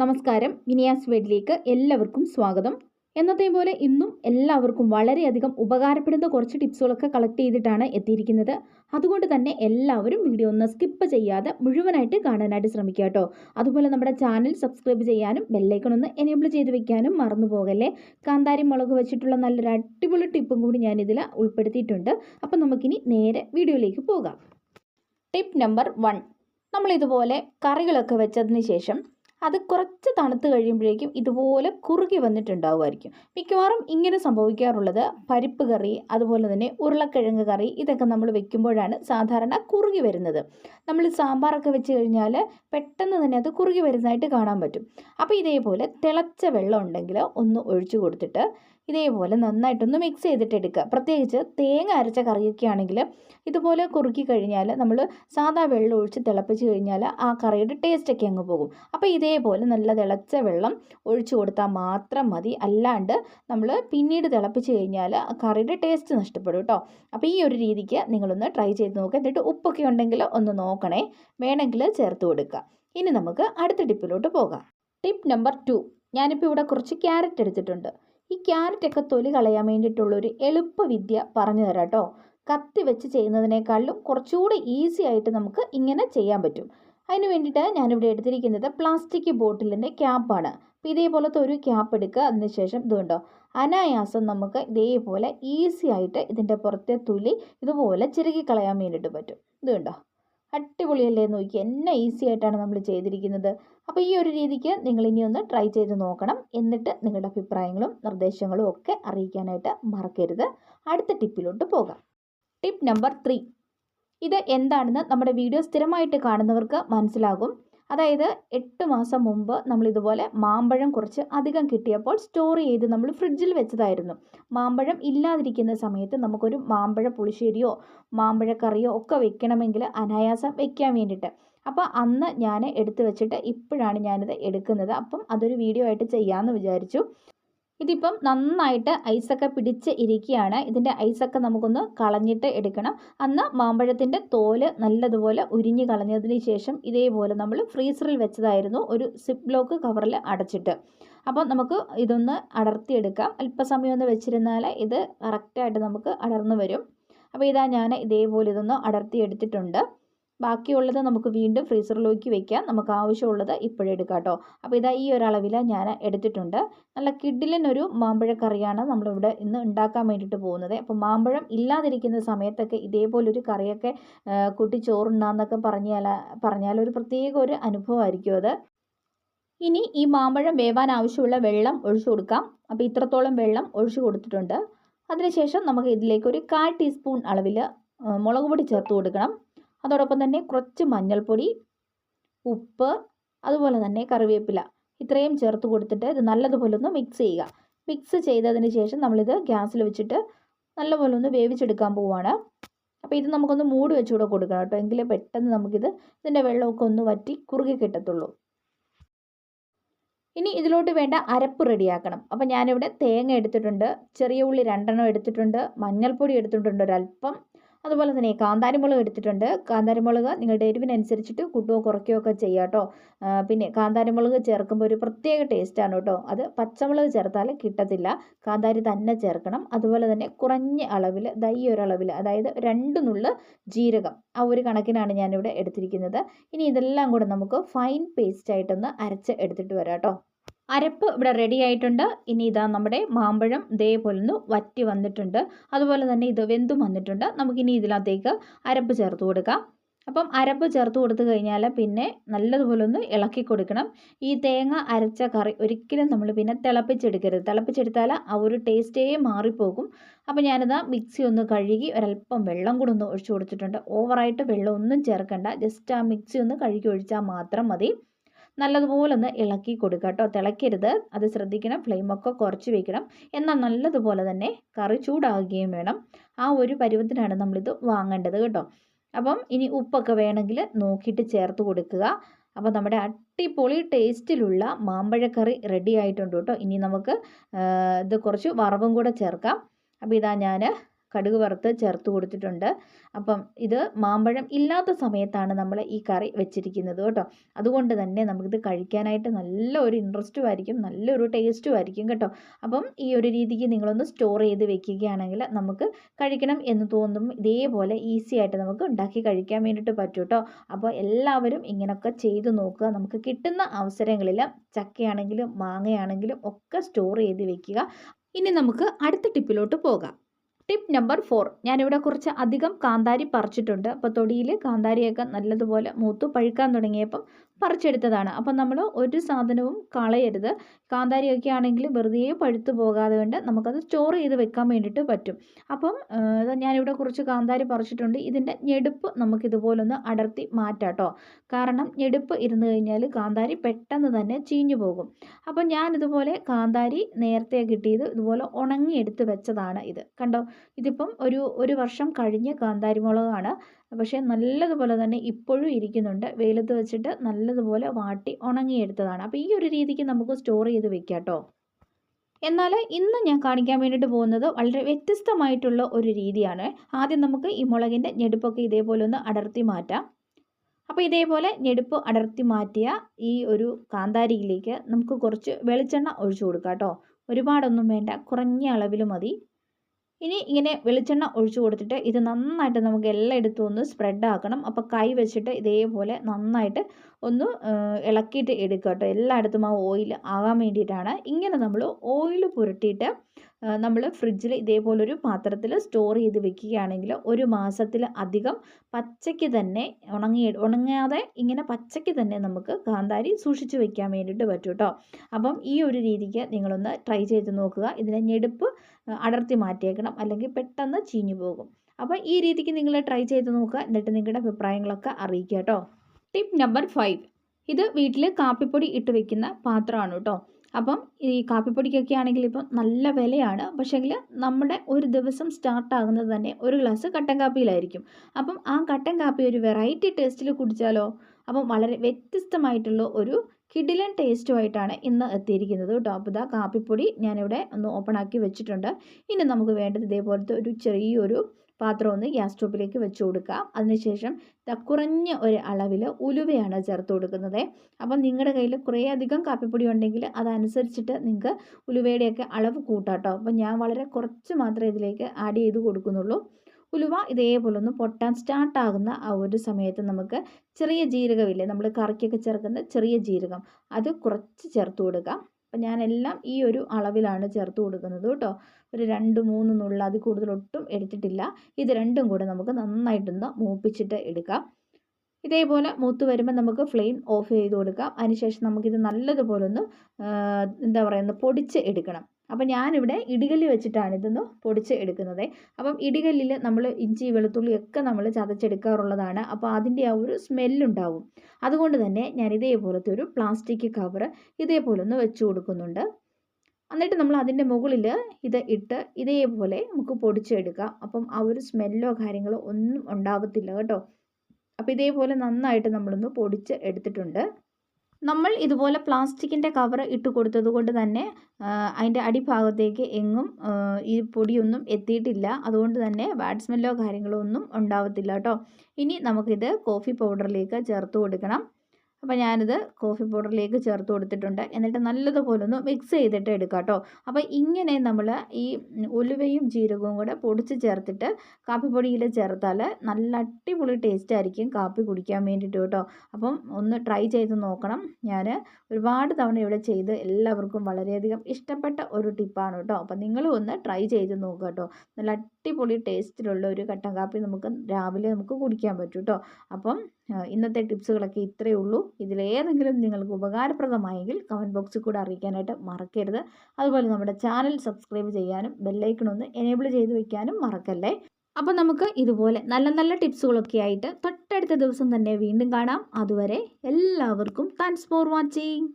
നമസ്കാരം. വിനിയാസ് വേഡിലേക്ക് എല്ലാവർക്കും സ്വാഗതം. എന്നത്തെ പോലെ ഇന്നും എല്ലാവർക്കും വളരെയധികം ഉപകാരപ്പെടുന്ന കുറച്ച് ടിപ്സുകളൊക്കെ കളക്ട് ചെയ്തിട്ടാണ് എത്തിയിരിക്കുന്നത്. അതുകൊണ്ട് തന്നെ എല്ലാവരും വീഡിയോ ഒന്ന് സ്കിപ്പ് ചെയ്യാതെ മുഴുവനായിട്ട് കാണാനായിട്ട് ശ്രമിക്കുക കേട്ടോ. അതുപോലെ നമ്മുടെ ചാനൽ സബ്സ്ക്രൈബ് ചെയ്യാനും ബെല്ലൈക്കൺ ഒന്ന് എനേബിൾ ചെയ്ത് വെക്കാനും മറന്നു പോകല്ലേ? കാന്താരി മുളക് വെച്ചിട്ടുള്ള നല്ലൊരു അടിപൊളി ടിപ്പും കൂടി ഞാൻ ഞാനിതിൽ ഉൾപ്പെടുത്തിയിട്ടുണ്ട്. അപ്പം നമുക്കിനി നേരെ വീഡിയോയിലേക്ക് പോകാം. ടിപ്പ് നമ്പർ വൺ നമ്മളിതുപോലെ കറികളൊക്കെ വെച്ചതിന് ശേഷം അത് കുറച്ച് തണുത്ത് കഴിയുമ്പോഴേക്കും ഇതുപോലെ കുറുകി വന്നിട്ടുണ്ടാവുമായിരിക്കും. മിക്കവാറും ഇങ്ങനെ സംഭവിക്കാറുള്ളത് പരിപ്പ് കറി അതുപോലെ തന്നെ ഉരുളക്കിഴങ്ങ് കറി ഇതൊക്കെ നമ്മൾ വെക്കുമ്പോഴാണ് സാധാരണ കുറുകി വരുന്നത്. നമ്മൾ സാമ്പാറൊക്കെ വെച്ച് കഴിഞ്ഞാൽ പെട്ടെന്ന് തന്നെ അത് കുറുകി വരുന്നതായിട്ട് കാണാൻ പറ്റും. അപ്പോൾ ഇതേപോലെ തിളച്ച വെള്ളം ഉണ്ടെങ്കിൽ ഒന്ന് ഒഴിച്ചു കൊടുത്തിട്ട് ഇതേപോലെ നന്നായിട്ടൊന്ന് മിക്സ് ചെയ്തിട്ട് എടുക്കുക പ്രത്യേകിച്ച് തേങ്ങ അരച്ച കറിയൊക്കെ ആണെങ്കിൽ ഇതുപോലെ കുറുക്കി കഴിഞ്ഞാൽ നമ്മൾ സാധാ വെള്ളം ഒഴിച്ച് തിളപ്പിച്ച് കഴിഞ്ഞാൽ ആ കറിയുടെ ടേസ്റ്റൊക്കെ അങ്ങ് പോകും. അപ്പോൾ ഇതേപോലെ നല്ല തിളച്ച വെള്ളം ഒഴിച്ചു കൊടുത്താൽ മാത്രം മതി. അല്ലാണ്ട് നമ്മൾ പിന്നീട് തിളപ്പിച്ച് കഴിഞ്ഞാൽ കറിയുടെ ടേസ്റ്റ് നഷ്ടപ്പെടും കേട്ടോ. അപ്പോൾ ഈ ഒരു രീതിക്ക് നിങ്ങളൊന്ന് ട്രൈ ചെയ്ത് നോക്കുക എന്നിട്ട് ഉപ്പൊക്കെ ഉണ്ടെങ്കിൽ ഒന്ന് നോക്കണേ. വേണമെങ്കിൽ ചേർത്ത് കൊടുക്കുക ഇനി നമുക്ക് അടുത്ത ടിപ്പിലോട്ട് പോകാം. ടിപ്പ് നമ്പർ ടു ഞാനിപ്പോൾ ഇവിടെ കുറച്ച് ക്യാരറ്റ് എടുത്തിട്ടുണ്ട്. ഈ ക്യാരറ്റൊക്കെ തൊലി കളയാൻ വേണ്ടിയിട്ടുള്ളൊരു എളുപ്പവിദ്യ പറഞ്ഞു തരാം കേട്ടോ. കത്തി വെച്ച് ചെയ്യുന്നതിനേക്കാളും കുറച്ചുകൂടി ഈസി ആയിട്ട് നമുക്ക് ഇങ്ങനെ ചെയ്യാൻ പറ്റും. അതിന് വേണ്ടിയിട്ട് ഞാനിവിടെ എടുത്തിരിക്കുന്നത് പ്ലാസ്റ്റിക് ബോട്ടിലിന്റെ ക്യാപ്പാണ് അപ്പോൾ ഇതേപോലത്തെ ഒരു ക്യാപ്പ് എടുക്കുക. അതിനുശേഷം ഇതുണ്ടോ അനായാസം നമുക്ക് ഇതേപോലെ ഈസി ആയിട്ട് ഇതിന്റെ പുറത്തെ തുലി ഇതുപോലെ ചിരുകി കളയാൻ വേണ്ടിയിട്ട് പറ്റും. ഇത് അടിപൊളിയല്ലേ നോക്കി എന്നെ ഈസി ആയിട്ടാണ് നമ്മൾ ചെയ്തിരിക്കുന്നത്. അപ്പോൾ ഈ ഒരു രീതിക്ക് നിങ്ങൾ ഇനി ഒന്ന് ട്രൈ ചെയ്ത് നോക്കണം. എന്നിട്ട് നിങ്ങളുടെ അഭിപ്രായങ്ങളും നിർദ്ദേശങ്ങളും ഒക്കെ അറിയിക്കാനായിട്ട് മറക്കരുത്. അടുത്ത ടിപ്പിലോട്ട് പോകാം. ടിപ്പ് നമ്പർ ത്രീ ഇത് എന്താണെന്ന് നമ്മുടെ വീഡിയോ സ്ഥിരമായിട്ട് കാണുന്നവർക്ക് മനസ്സിലാകും. അതായത് എട്ട് മാസം മുമ്പ് നമ്മൾ ഇതുപോലെ മാമ്പഴം കുറച്ച് അധികം കിട്ടിയപ്പോൾ സ്റ്റോർ ചെയ്ത് നമ്മൾ ഫ്രിഡ്ജിൽ വെച്ചതായിരുന്നു. മാമ്പഴം ഇല്ലാതിരിക്കുന്ന സമയത്ത് നമുക്കൊരു മാമ്പഴ പുളിശ്ശേരിയോ മാമ്പഴക്കറിയോ ഒക്കെ വെക്കണമെങ്കിൽ അനായാസം വെക്കാൻ വേണ്ടിയിട്ട്. അപ്പോൾ അന്ന് ഞാൻ എടുത്തു വെച്ചിട്ട് ഇപ്പോഴാണ് ഞാനിത് എടുക്കുന്നത്. അപ്പം അതൊരു വീഡിയോ ആയിട്ട് ചെയ്യാമെന്ന് വിചാരിച്ചു. ഇതിപ്പം നന്നായിട്ട് ഐസൊക്കെ പിടിച്ച് ഇരിക്കുകയാണ്. ഇതിന്റെ ഐസൊക്കെ നമുക്കൊന്ന് കളഞ്ഞിട്ട് എടുക്കണം. അന്ന് മാമ്പഴത്തിന്റെ തോൽ നല്ലതുപോലെ ഉരിഞ്ഞ് കളഞ്ഞതിന് ശേഷം ഇതേപോലെ നമ്മൾ ഫ്രീസറിൽ വെച്ചതായിരുന്നു ഒരു സിപ് ബ്ലോക്ക് കവറിൽ അടച്ചിട്ട്. അപ്പം നമുക്ക് ഇതൊന്ന് അടർത്തിയെടുക്കാം. അല്പസമയം ഒന്ന് വെച്ചിരുന്നാൽ ഇത് കറക്റ്റായിട്ട് നമുക്ക് അടർന്നു വരും. അപ്പോൾ ഇതാ ഞാൻ ഇതേപോലെ ഇതൊന്ന് അടർത്തിയെടുത്തിട്ടുണ്ട്. ബാക്കിയുള്ളത് നമുക്ക് വീണ്ടും ഫ്രീസറിലേക്ക് വെക്കാം. നമുക്ക് ആവശ്യമുള്ളത് ഇപ്പോഴേ എടുക്കാം കേട്ടോ. അപ്പോൾ ഇതാ ഈ ഒരളവിൽ ഞാൻ എടുത്തിട്ടുണ്ട്. നല്ല കിഡിലിനൊരു മാമ്പഴ കറിയാണ് നമ്മളിവിടെ ഇന്ന് ഉണ്ടാക്കാൻ വേണ്ടിയിട്ട് പോകുന്നത്. അപ്പോൾ മാമ്പഴം ഇല്ലാതിരിക്കുന്ന സമയത്തൊക്കെ ഇതേപോലൊരു കറിയൊക്കെ കൂട്ടി ചോറുണ്ടാന്നൊക്കെ പറഞ്ഞാൽ പറഞ്ഞാൽ ഒരു പ്രത്യേക ഒരു അനുഭവമായിരിക്കും അത്. ഇനി ഈ മാമ്പഴം വേവാൻ ആവശ്യമുള്ള വെള്ളം ഒഴിച്ചു കൊടുക്കാം. അപ്പോൾ ഇത്രത്തോളം വെള്ളം ഒഴിച്ചു കൊടുത്തിട്ടുണ്ട്. അതിനുശേഷം നമുക്ക് ഇതിലേക്ക് ഒരു കാൽ ടീസ്പൂൺ അളവിൽ മുളക് പൊടി ചേർത്ത് കൊടുക്കണം. അതോടൊപ്പം തന്നെ കുറച്ച് മഞ്ഞൾപ്പൊടി ഉപ്പ് അതുപോലെ തന്നെ കറിവേപ്പില. ഇത്രയും ചേർത്ത് കൊടുത്തിട്ട് ഇത് നല്ലതുപോലെ ഒന്ന് മിക്സ് ചെയ്യുക. മിക്സ് ചെയ്തതിന് ശേഷം നമ്മളിത് ഗ്യാസിൽ വെച്ചിട്ട് നല്ലപോലെ ഒന്ന് വേവിച്ചെടുക്കാൻ പോവുകയാണ് അപ്പോൾ ഇത് നമുക്കൊന്ന് മൂടി വെച്ചുകൂടെ കൊടുക്കണം കേട്ടോ. എങ്കിലേ പെട്ടെന്ന് നമുക്കിത് ഇതിന്റെ വെള്ളമൊക്കെ ഒന്ന് വറ്റി കുറുകി കിട്ടത്തുള്ളൂ. ഇനി ഇതിലോട്ട് വേണ്ട അരപ്പ് റെഡിയാക്കണം. അപ്പോൾ ഞാനിവിടെ തേങ്ങ എടുത്തിട്ടുണ്ട്. ചെറിയ ഉള്ളി രണ്ടെണ്ണം എടുത്തിട്ടുണ്ട്. മഞ്ഞൾപ്പൊടി എടുത്തിട്ടുണ്ട്. ഒരല്പം അതുപോലെ തന്നെ കാന്താരിമുളക് എടുത്തിട്ടുണ്ട്. കാന്താരിമുളക് നിങ്ങളുടെ എരിവിനനുസരിച്ചിട്ട് കൂട്ടുകയോ കുറയ്ക്കുകയോ ഒക്കെ ചെയ്യാം കേട്ടോ പിന്നെ കാന്താരിമുളക് ചേർക്കുമ്പോൾ ഒരു പ്രത്യേക ടേസ്റ്റാണ് കേട്ടോ അത് പച്ചമുളക് ചേർത്താൽ കിട്ടത്തില്ല. കാന്താരി തന്നെ ചേർക്കണം. അതുപോലെ തന്നെ കുറഞ്ഞ അളവിൽ ദൈ അതായത് രണ്ട് നുള്ള് ജീരകം. ആ ഒരു കണക്കിനാണ് ഞാനിവിടെ എടുത്തിരിക്കുന്നത്. ഇനി ഇതെല്ലാം കൂടെ നമുക്ക് ഫൈൻ പേസ്റ്റ് ആയിട്ടൊന്ന് അരച്ച് എടുത്തിട്ട് വരാം കേട്ടോ അരപ്പ് ഇവിടെ റെഡി ആയിട്ടുണ്ട്. ഇനി ഇതാ നമ്മുടെ മാമ്പഴം ഇതേപോലെ ഒന്ന് വറ്റി വന്നിട്ടുണ്ട്. അതുപോലെ തന്നെ ഇത് വെന്തും വന്നിട്ടുണ്ട്. നമുക്കിനി ഇതിനകത്തേക്ക് അരപ്പ് ചേർത്ത് കൊടുക്കാം. അപ്പം അരപ്പ് ചേർത്ത് കൊടുത്തു കഴിഞ്ഞാൽ പിന്നെ നല്ലതുപോലെ ഒന്ന് ഇളക്കി കൊടുക്കണം. ഈ തേങ്ങ അരച്ച കറി ഒരിക്കലും നമ്മൾ പിന്നെ തിളപ്പിച്ചെടുക്കരുത്. തിളപ്പിച്ചെടുത്താൽ ആ ഒരു ടേസ്റ്റേ മാറിപ്പോകും. അപ്പോൾ ഞാനിതാ മിക്സി ഒന്ന് കഴുകി ഒരല്പം വെള്ളം കൂടെ ഒന്ന് ഒഴിച്ചു കൊടുത്തിട്ടുണ്ട്. ഓവറായിട്ട് വെള്ളം ഒന്നും ചേർക്കണ്ട. ജസ്റ്റ് ആ മിക്സി ഒന്ന് കഴുകി ഒഴിച്ചാൽ മാത്രം മതി. നല്ലതുപോലെ ഒന്ന് ഇളക്കി കൊടുക്കുക കേട്ടോ. തിളയ്ക്കരുത്. അത് ശ്രദ്ധിക്കണം. ഫ്ലെയിമൊക്കെ കുറച്ച് വയ്ക്കണം എന്നാൽ നല്ലതുപോലെ തന്നെ കറി ചൂടാകുകയും വേണം. ആ ഒരു പരുവത്തിനാണ് നമ്മളിത് വാങ്ങേണ്ടത് കേട്ടോ. അപ്പം ഇനി ഉപ്പൊക്കെ വേണമെങ്കിൽ നോക്കിയിട്ട് ചേർത്ത് കൊടുക്കുക. അപ്പോൾ നമ്മുടെ അടിപൊളി ടേസ്റ്റിലുള്ള മാമ്പഴക്കറി റെഡി ആയിട്ടുണ്ട് കേട്ടോ. ഇനി നമുക്ക് ഇത് കുറച്ച് വറവും കൂടെ ചേർക്കാം. അപ്പോൾ ഇതാ ഞാൻ കടുക് വറുത്ത് ചേർത്ത് കൊടുത്തിട്ടുണ്ട്. അപ്പം ഇത് മാമ്പഴം ഇല്ലാത്ത സമയത്താണ് നമ്മൾ ഈ കറി വെച്ചിരിക്കുന്നത് കേട്ടോ. അതുകൊണ്ട് തന്നെ നമുക്കിത് കഴിക്കാനായിട്ട് നല്ല ഒരു ഇൻട്രസ്റ്റും ആയിരിക്കും നല്ലൊരു ടേസ്റ്റും ആയിരിക്കും കേട്ടോ. അപ്പം ഈ ഒരു രീതിക്ക് നിങ്ങളൊന്ന് സ്റ്റോർ ചെയ്ത് വെക്കുകയാണെങ്കിൽ നമുക്ക് കഴിക്കണം എന്ന് തോന്നും. ഇതേപോലെ ഈസി ആയിട്ട് നമുക്ക് ഉണ്ടാക്കി കഴിക്കാൻ വേണ്ടിയിട്ട് പറ്റും കേട്ടോ. അപ്പോൾ എല്ലാവരും ഇങ്ങനെയൊക്കെ ചെയ്ത് നോക്കുക. നമുക്ക് കിട്ടുന്ന അവസരങ്ങളിൽ ചക്കയാണെങ്കിലും മാങ്ങയാണെങ്കിലും ഒക്കെ സ്റ്റോർ ചെയ്ത് വെക്കുക. ഇനി നമുക്ക് അടുത്ത ടിപ്പിലോട്ട് പോകാം. ടിപ്പ് നമ്പർ ഫോർ ഞാനിവിടെ കുറച്ച് അധികം കാന്താരി പറിച്ചിട്ടുണ്ട്. അപ്പോൾ തൊടിയിൽ കാന്താരിയൊക്കെ നല്ലതുപോലെ മൂത്തു പഴുക്കാൻ തുടങ്ങിയപ്പം പറിച്ചെടുത്തതാണ്. അപ്പം നമ്മൾ ഒരു സാധനവും കളയരുത്. കാന്താരിയൊക്കെ ആണെങ്കിൽ വെറുതെ പഴുത്തു പോകാതെ കൊണ്ട് നമുക്കത് സ്റ്റോർ ചെയ്ത് വെക്കാൻ വേണ്ടിയിട്ട് പറ്റും. അപ്പം ഞാനിവിടെ കുറച്ച് കാന്താരി പറിച്ചിട്ടുണ്ട്. ഇതിന്റെ ഞെടുപ്പ് നമുക്കിതുപോലൊന്ന് അടർത്തി മാറ്റാട്ടോ കാരണം ഞെടുപ്പ് ഇരുന്ന് കഴിഞ്ഞാൽ കാന്താരി പെട്ടെന്ന് തന്നെ ചീഞ്ഞു പോകും. അപ്പം ഞാനിതുപോലെ കാന്താരി നേരത്തെ കിട്ടിയത് ഇതുപോലെ ഉണങ്ങിയെടുത്ത് വെച്ചതാണ് ഇത്. കണ്ടോ? ഇതിപ്പം ഒരു ഒരു വർഷം കഴിഞ്ഞ കാന്താരി മുളകാണ് പക്ഷേ നല്ലതുപോലെ തന്നെ ഇപ്പോഴും ഇരിക്കുന്നുണ്ട്. വെയിലത്ത് വെച്ചിട്ട് നല്ലതുപോലെ വാട്ടി ഉണങ്ങിയെടുത്തതാണ്. അപ്പോൾ ഈ ഒരു രീതിക്ക് നമുക്ക് സ്റ്റോർ ചെയ്ത് വെക്കാം കേട്ടോ എന്നാൽ ഇന്ന് ഞാൻ കാണിക്കാൻ വേണ്ടിയിട്ട് പോകുന്നത് വളരെ വ്യത്യസ്തമായിട്ടുള്ള ഒരു രീതിയാണ്. ആദ്യം നമുക്ക് ഈ മുളകിന്റെ ഞെടുപ്പൊക്കെ ഇതേപോലെ ഒന്ന് അടർത്തി മാറ്റാം. അപ്പോൾ ഇതേപോലെ ഞെടുപ്പ് അടർത്തി മാറ്റിയ ഈ ഒരു കാന്താരിയിലേക്ക് നമുക്ക് കുറച്ച് വെളിച്ചെണ്ണ ഒഴിച്ചു കൊടുക്കാം കേട്ടോ. ഒരുപാടൊന്നും വേണ്ട കുറഞ്ഞ അളവിൽ മതി. ഇനി ഇങ്ങനെ വെളിച്ചെണ്ണ ഒഴിച്ചു കൊടുത്തിട്ട് ഇത് നന്നായിട്ട് നമുക്ക് എല്ലായിടത്തും ഒന്ന് സ്പ്രെഡ് ആക്കണം. അപ്പോൾ കൈ വെച്ചിട്ട് ഇതേപോലെ നന്നായിട്ട് ഒന്ന് ഇളക്കിയിട്ട് എടുക്കുക കേട്ടോ. എല്ലായിടത്തും ആ ഓയിൽ ആകാൻ വേണ്ടിയിട്ടാണ്. ഇങ്ങനെ നമ്മൾ ഓയിൽ പുരട്ടിയിട്ട് നമ്മൾ ഫ്രിഡ്ജിൽ ഇതേപോലൊരു പാത്രത്തിൽ സ്റ്റോർ ചെയ്ത് വെക്കുകയാണെങ്കിൽ ഒരു മാസത്തിൽ അധികം പച്ചയ്ക്ക് തന്നെ ഉണങ്ങി ഉണങ്ങാതെ ഇങ്ങനെ പച്ചയ്ക്ക് തന്നെ നമുക്ക് കാന്താരി സൂക്ഷിച്ചു വെക്കാൻ വേണ്ടിയിട്ട് പറ്റും കേട്ടോ അപ്പം ഈ ഒരു രീതിക്ക് നിങ്ങളൊന്ന് ട്രൈ ചെയ്ത് നോക്കുക. ഇതിനെ ഞെടുപ്പ് അടർത്തി മാറ്റിയേക്കണം. അല്ലെങ്കിൽ പെട്ടെന്ന് ചീഞ്ഞു പോകും. അപ്പം ഈ രീതിക്ക് നിങ്ങൾ ട്രൈ ചെയ്ത് നോക്കുക. എന്നിട്ട് നിങ്ങളുടെ അഭിപ്രായങ്ങളൊക്കെ അറിയിക്കുക കേട്ടോ ടിപ്പ് നമ്പർ ഫൈവ് ഇത് വീട്ടിൽ കാപ്പിപ്പൊടി ഇട്ട് വെക്കുന്ന പാത്രമാണ് കേട്ടോ അപ്പം ഈ കാപ്പിപ്പൊടിക്കൊക്കെ ആണെങ്കിൽ ഇപ്പം നല്ല വിലയാണ്. പക്ഷേങ്കിൽ നമ്മുടെ ഒരു ദിവസം സ്റ്റാർട്ടാകുന്നത് തന്നെ ഒരു ഗ്ലാസ് കട്ടൻ കാപ്പിയിലായിരിക്കും. അപ്പം ആ കട്ടൻ കാപ്പി ഒരു വെറൈറ്റി ടേസ്റ്റിൽ കുടിച്ചാലോ? അപ്പം വളരെ വ്യത്യസ്തമായിട്ടുള്ള ഒരു കിഡിലൻ ടേസ്റ്റുമായിട്ടാണ് ഇന്ന് എത്തിയിരിക്കുന്നത് കേട്ടോ. അപ്പോൾ ഇതാ കാപ്പിപ്പൊടി ഞാനിവിടെ ഒന്ന് ഓപ്പൺ ആക്കി വെച്ചിട്ടുണ്ട്. ഇനി നമുക്ക് വേണ്ടത് ഇതേപോലത്തെ ഒരു ചെറിയൊരു പാത്രം ഒന്ന് ഗ്യാസ് സ്റ്റോപ്പിലേക്ക് വെച്ച് കൊടുക്കുക. അതിനുശേഷം കുറഞ്ഞ ഒരു അളവിൽ ഉലുവയാണ് ചേർത്ത് കൊടുക്കുന്നത്. അപ്പം നിങ്ങളുടെ കയ്യിൽ കുറേ അധികം കാപ്പിപ്പൊടി ഉണ്ടെങ്കിൽ അതനുസരിച്ചിട്ട് നിങ്ങൾക്ക് ഉലുവയുടെയൊക്കെ അളവ് കൂട്ടാട്ടോ അപ്പം ഞാൻ വളരെ കുറച്ച് മാത്രമേ ഇതിലേക്ക് ആഡ് ചെയ്ത് കൊടുക്കുന്നുള്ളൂ. ഉലുവ ഇതേപോലെ ഒന്ന് പൊട്ടാൻ സ്റ്റാർട്ടാകുന്ന ആ ഒരു സമയത്ത് നമുക്ക് ചെറിയ ജീരകമില്ലേ നമ്മൾ കറിക്കൊക്കെ ചേർക്കുന്ന ചെറിയ ജീരകം അത് കുറച്ച് ചേർത്ത് കൊടുക്കാം. അപ്പം ഞാനെല്ലാം ഈ ഒരു അളവിലാണ് ചേർത്ത് കൊടുക്കുന്നത് കേട്ടോ. ഒരു രണ്ട് മൂന്ന് നുള്ള അതിൽ കൂടുതൽ ഒട്ടും എടുത്തിട്ടില്ല. ഇത് രണ്ടും കൂടെ നമുക്ക് നന്നായിട്ടൊന്ന് മൂപ്പിച്ചിട്ട് എടുക്കാം. ഇതേപോലെ മൂത്ത് വരുമ്പോൾ നമുക്ക് ഫ്ലെയിം ഓഫ് ചെയ്ത് കൊടുക്കാം. അതിനുശേഷം നമുക്കിത് നല്ലതുപോലെ ഒന്ന് എന്താ പറയുക പൊടിച്ച് എടുക്കണം. അപ്പം ഞാനിവിടെ ഇടികല്ലി വെച്ചിട്ടാണ് ഇതൊന്ന് പൊടിച്ച് എടുക്കുന്നത്. അപ്പം ഇടികല്ലിൽ നമ്മൾ ഇഞ്ചി വെളുത്തുള്ളി ഒക്കെ നമ്മൾ ചതച്ചെടുക്കാറുള്ളതാണ്. അപ്പോൾ അതിന്റെ ആ ഒരു സ്മെല്ലുണ്ടാവും അതുകൊണ്ട് തന്നെ ഞാൻ ഇതേപോലത്തെ ഒരു പ്ലാസ്റ്റിക് കവർ ഇതേപോലെ ഒന്ന് വെച്ച് കൊടുക്കുന്നുണ്ട്. എന്നിട്ട് നമ്മൾ അതിന്റെ മുകളിൽ ഇത് ഇട്ട് ഇതേപോലെ നമുക്ക് പൊടിച്ചെടുക്കാം അപ്പം ആ ഒരു സ്മെല്ലോ കാര്യങ്ങളോ ഒന്നും ഉണ്ടാവത്തില്ല കേട്ടോ. അപ്പോൾ ഇതേപോലെ നന്നായിട്ട് നമ്മളൊന്ന് പൊടിച്ച് എടുത്തിട്ടുണ്ട്. നമ്മൾ ഇതുപോലെ പ്ലാസ്റ്റിക്കിന്റെ കവർ ഇട്ട് കൊടുത്തത് കൊണ്ട് തന്നെ അതിന്റെ അടിഭാഗത്തേക്ക് എങ്ങും ഈ പൊടിയൊന്നും എത്തിയിട്ടില്ല. അതുകൊണ്ട് തന്നെ ബാഡ് സ്മെല്ലോ കാര്യങ്ങളോ ഒന്നും ഉണ്ടാവത്തില്ല കേട്ടോ. ഇനി നമുക്കിത് കോഫി പൗഡറിലേക്ക് ചേർത്ത് കൊടുക്കണം. അപ്പോൾ ഞാനിത് കോഫി പൗഡറിലേക്ക് ചേർത്ത് കൊടുത്തിട്ടുണ്ട്. എന്നിട്ട് നല്ലതുപോലെ ഒന്ന് മിക്സ് ചെയ്തിട്ട് എടുക്കാം കേട്ടോ അപ്പോൾ ഇങ്ങനെ നമ്മൾ ഈ ഉലുവയും ജീരകവും കൂടെ പൊടിച്ച് ചേർത്തിട്ട് കാപ്പിപ്പൊടിയിൽ ചേർത്താൽ നല്ല അടിപൊളി ടേസ്റ്റ് ആയിരിക്കും കാപ്പി കുടിക്കാൻ വേണ്ടിയിട്ട് കേട്ടോ. അപ്പം ഒന്ന് ട്രൈ ചെയ്ത് നോക്കണം. ഞാൻ ഒരുപാട് തവണ ഇവിടെ ചെയ്ത് എല്ലാവർക്കും വളരെയധികം ഇഷ്ടപ്പെട്ട ഒരു ടിപ്പാണ് കേട്ടോ. അപ്പം നിങ്ങളും ഒന്ന് ട്രൈ ചെയ്ത് നോക്കുക കേട്ടോ. നല്ല അടിപൊളി ടേസ്റ്റിലുള്ള ഒരു കട്ടൻ കാപ്പി നമുക്ക് രാവിലെ നമുക്ക് കുടിക്കാൻ പറ്റും കേട്ടോ. അപ്പം ഇന്നത്തെ ടിപ്സുകളൊക്കെ ഇത്രയേ ഉള്ളൂ. ഇതിലേതെങ്കിലും നിങ്ങൾക്ക് ഉപകാരപ്രദമായെങ്കിൽ കമന്റ് ബോക്സിൽ കൂടെ അറിയിക്കാനായിട്ട് മറക്കരുത്. അതുപോലെ നമ്മുടെ ചാനൽ സബ്സ്ക്രൈബ് ചെയ്യാനും ബെല്ലൈക്കണൊന്ന് എനേബിൾ ചെയ്ത് വയ്ക്കാനും മറക്കല്ലേ? അപ്പോൾ നമുക്ക് ഇതുപോലെ നല്ല നല്ല ടിപ്സുകളൊക്കെ ആയിട്ട് തൊട്ടടുത്ത ദിവസം തന്നെ വീണ്ടും കാണാം. അതുവരെ എല്ലാവർക്കും താങ്ക്സ് ഫോർ വാച്ചിങ്